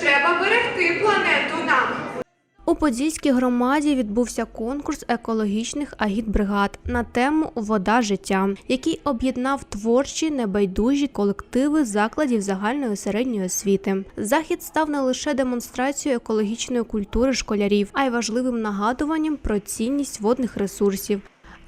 треба берегти планету нам. У Подільській громаді відбувся конкурс екологічних агітбригад на тему Вода життя, який об'єднав творчі небайдужі колективи закладів загальної середньої освіти. Захід став не лише демонстрацією екологічної культури школярів, а й важливим нагадуванням про цінність водних ресурсів.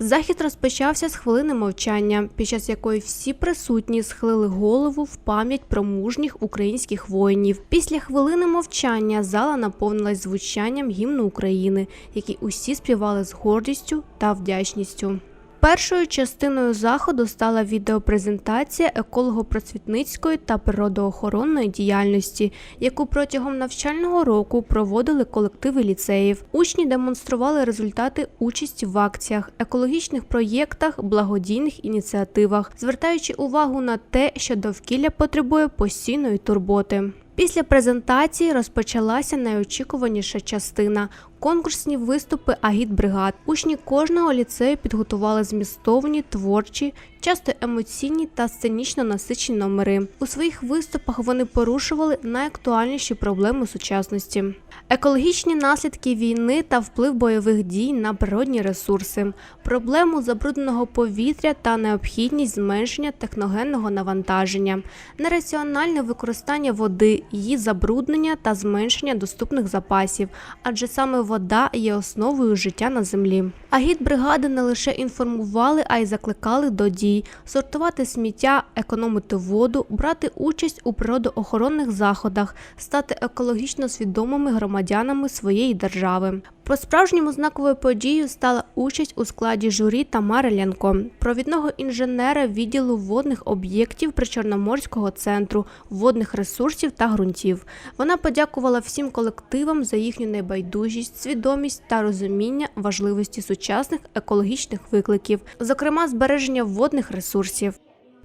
Захід розпочався з хвилини мовчання, під час якої всі присутні схилили голову в пам'ять про мужніх українських воїнів. Після хвилини мовчання зала наповнилась звучанням гімну України, який усі співали з гордістю та вдячністю. Першою частиною заходу стала відеопрезентація еколого-просвітницької та природоохоронної діяльності, яку протягом навчального року проводили колективи ліцеїв. Учні демонстрували результати участі в акціях, екологічних проєктах, благодійних ініціативах, звертаючи увагу на те, що довкілля потребує постійної турботи. Після презентації розпочалася найочікуваніша частина конкурсні виступи агітбригад. Учні кожного ліцею підготували змістовні, творчі, часто емоційні та сценічно насичені номери. У своїх виступах вони порушували найактуальніші проблеми сучасності: екологічні наслідки війни та вплив бойових дій на природні ресурси, проблему забрудненого повітря та необхідність зменшення техногенного навантаження, нераціональне використання води, її забруднення та зменшення доступних запасів, адже саме вода є основою життя на землі. Агітбригади не лише інформували, а й закликали до дій, сортувати сміття, економити воду, брати участь у природоохоронних заходах, стати екологічно свідомими громадянами своєї держави. По справжньому знаковою подією стала участь у складі журі Тамари Лянко, провідного інженера відділу водних об'єктів Причорноморського центру водних ресурсів та ґрунтів. Вона подякувала всім колективам за їхню небайдужість, свідомість та розуміння важливості сучасних екологічних викликів, зокрема збереження водних ресурсів.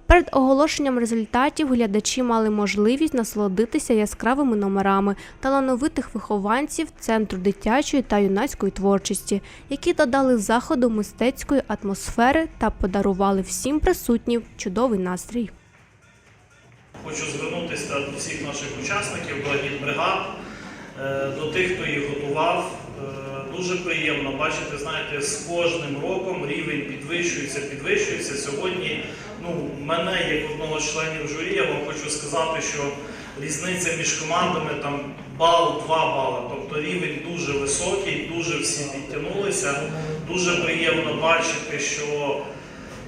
Перед оголошенням результатів глядачі мали можливість насолодитися яскравими номерами талановитих вихованців Центру дитячої та юнацької творчості, які додали заходу мистецької атмосфери та подарували всім присутнім чудовий настрій. Хочу звернутися до всіх наших учасників, до агітбригад, е, до тих, хто їх готував. Е, Дуже приємно бачити, знаєте, з кожним роком рівень підвищується, підвищується. Сьогодні, ну, мене, як одного з членів журі, я вам хочу сказати, що різниця між командами там бал, два бали. Тобто рівень дуже високий, дуже всі підтягнулися. Дуже приємно бачити, що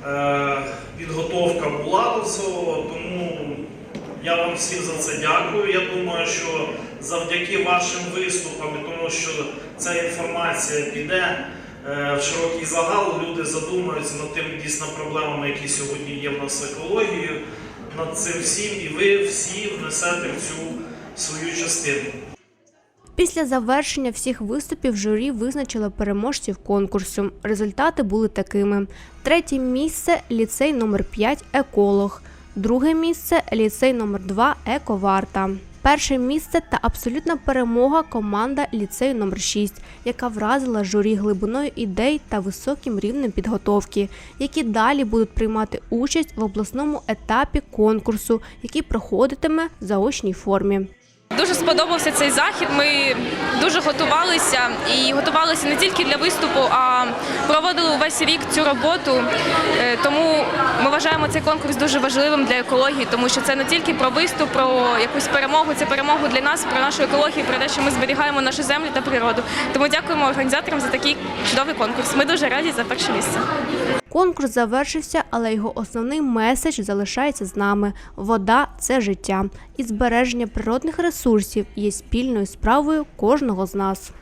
е, підготовка була до цього, тому я вам всім за це дякую. Я думаю, що завдяки вашим виступам, тому що ця інформація піде е, в широкий загал, люди задумаються над тими дійсно проблемами, які сьогодні є в нас екологією, над цим всім, і ви всі внесете в цю свою частину. Після завершення всіх виступів журі визначило переможців конкурсу. Результати були такими: третє місце ліцей номер 5 еколог, друге місце ліцей номер 2 ековарта. Перше місце та абсолютна перемога команда ліцею номер 6 яка вразила журі глибиною ідей та високим рівнем підготовки, які далі будуть приймати участь в обласному етапі конкурсу, який проходитиме в заочній формі. Дуже сподобався цей захід. Ми дуже готувалися і готувалися не тільки для виступу, а проводили увесь рік цю роботу. Е, Тому вважаємо цей конкурс дуже важливим для екології, тому що це не тільки про виступ, про якусь перемогу, це перемогу для нас, про нашу екологію, про те, що ми зберігаємо нашу землю та природу. Тому дякуємо організаторам за такий чудовий конкурс. Ми дуже раді за перше місце. Конкурс завершився, але його основний меседж залишається з нами: вода це життя, і збереження природних ресурсів є спільною справою кожного з нас.